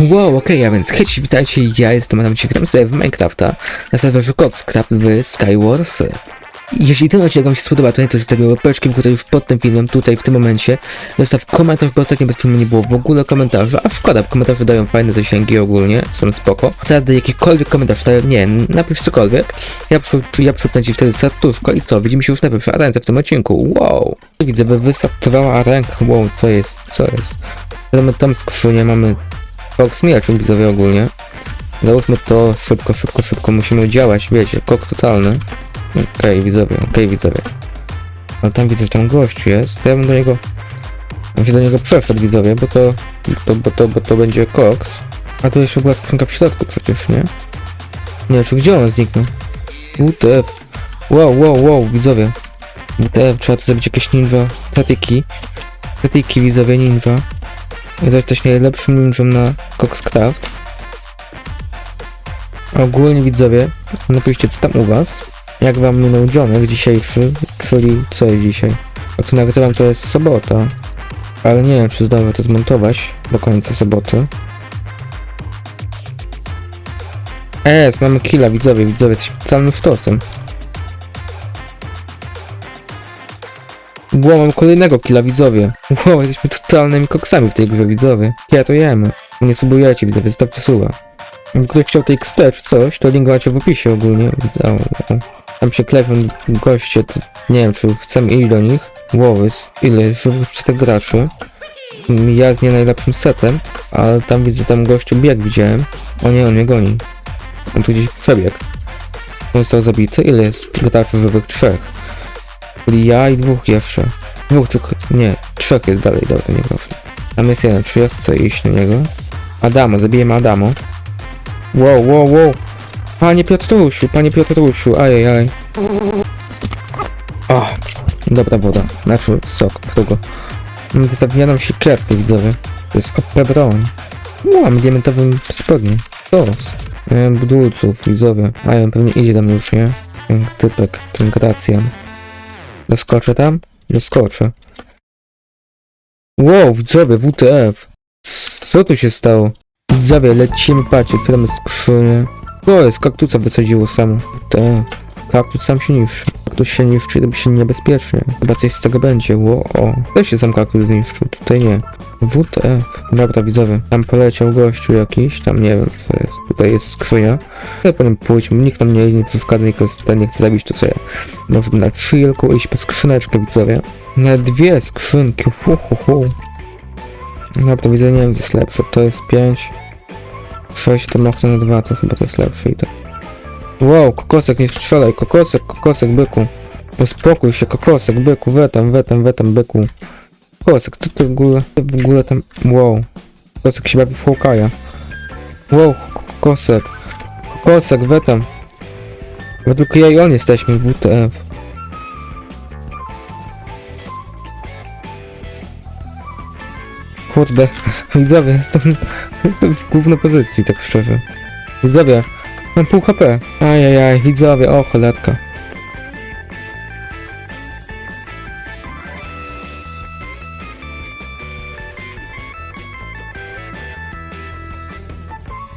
Wow, okej, a więc hej, witajcie, ja jestem Adam, dzisiaj gram sobie w Minecrafta na serwerze Coxcraft w Skywars. Jeśli ten odcinek wam się spodoba, to nie to zostawię łapeczki w górę już pod tym filmem, tutaj w tym momencie. Zostaw komentarz, bo ostatnio pod filmem nie było w ogóle komentarza, a szkoda, bo komentarze dają fajne zasięgi ogólnie, są spoko. Zadaj jakikolwiek komentarz, to nie, napisz cokolwiek, ja, przy, ja przypnę ci wtedy serduszko i co, widzimy się już na pierwszej arence w tym odcinku, wow. Widzę, by wystartowała ręka, wow, co jest, co jest. Mamy tam skrzynię, mamy Koks mieczem widzowie ogólnie. Załóżmy to szybko, szybko, szybko. Musimy działać, wiecie, kok totalny. Okej, widzowie, okej, widzowie. Ale tam widzę, że tam gość jest. To ja bym do niego... bym się do niego przeszedł, widzowie, bo to... to bo, to, bo to będzie koks. A tu jeszcze była skrzynka w środku przecież, nie? Nie, czy gdzie on zniknął? WTF. Wow, wow, wow, widzowie. WTF, trzeba tu zrobić jakieś ninja statyki. Statyki, widzowie, ninja. To jesteś najlepszym ninją na Coxcraft. Ogólnie widzowie, napiszcie co tam u was. Jak wam minął dzionek dzisiejszy, czyli co jest dzisiaj? Jak to nagrywam to jest sobota. Ale nie wiem czy zdążę to zmontować do końca soboty. Es, mamy killa widzowie, widzowie, jesteśmy totalnym sztosem. Wow, mam kolejnego killa, widzowie. Wow, jesteśmy totalnymi koksami w tej grze, widzowie. Ja to jemy. Nie subujecie, widzowie, zostawcie suba. Jakby ktoś chciał tej XT czy coś, to link macie w opisie ogólnie. Tam się klepią goście, nie wiem, czy chcemy iść do nich. Wow, jest ile żywych czterech graczy. Ja z nie najlepszym setem, ale tam widzę, tam gościu bieg widziałem. O nie, on mnie goni. On tu gdzieś przebiegł. On został zabity. Ile jest graczy żywych? Trzech. Czyli ja i dwóch jeszcze. Dwóch tylko, nie, trzech jest dalej, dobra, nie proszę. Tam jest jeden, czy ja chcę iść na niego? Adamo, zabijemy Adamo. Wow, wow, wow. Panie Piotrusiu, panie Piotrusiu, ajajaj. O, dobra woda, znaczy sok, którego. Wystawiła nam siekierkę, widzowie. To jest OP broń. No, mam diamentowym spodnie. Tos. Budulców, widzowie. A on pewnie idzie tam już, nie? Typek, Gracjan. Doskoczę tam? Doskoczę. Wow, widzowie, WTF. Co tu się stało? Widzowie, lecimy, patrzcie, otwieramy skrzynię. To jest, kaktusa wysadziło samo. WTF. Kaktus sam się niszczy. Kaktus się niszczy, robi się niebezpiecznie. Chyba coś z tego będzie. Ło, o. Też się sam kaktus zniszczył, tutaj nie. WTF. Dobra, widzowie. Tam poleciał gościu jakiś, tam nie wiem co jest. Tutaj jest skrzynia. Ja po nim pójdźmy, nikt tam nie, nie przeszkadza, nikt tutaj nie chce zabić, to co ja. Możemy na chillku iść po skrzyneczkę, widzowie. Na dwie skrzynki, hu, hu, hu. Dobra, widzę, nie wiem, jest lepsze. To jest 5. 6 to chcę na 2, to chyba to jest lepsze i tak. Wow, kokosek, nie strzelaj, kokosek, kokosek, byku. Uspokój się, kokosek, byku, wetam, wetam, wetam, byku. Kokosek, co ty w ogóle, w ogóle tam, wow. Kokosek się bawi w Hawkeye'a. Wow, kokosek. Kokosek, wetam. Bo tylko ja i on jesteśmy, WTF. Kurde, widzowie, jestem, jestem w głównej pozycji, tak szczerze. Widzowie, mam pół HP. Ajajaj, widzowie, o cholerka.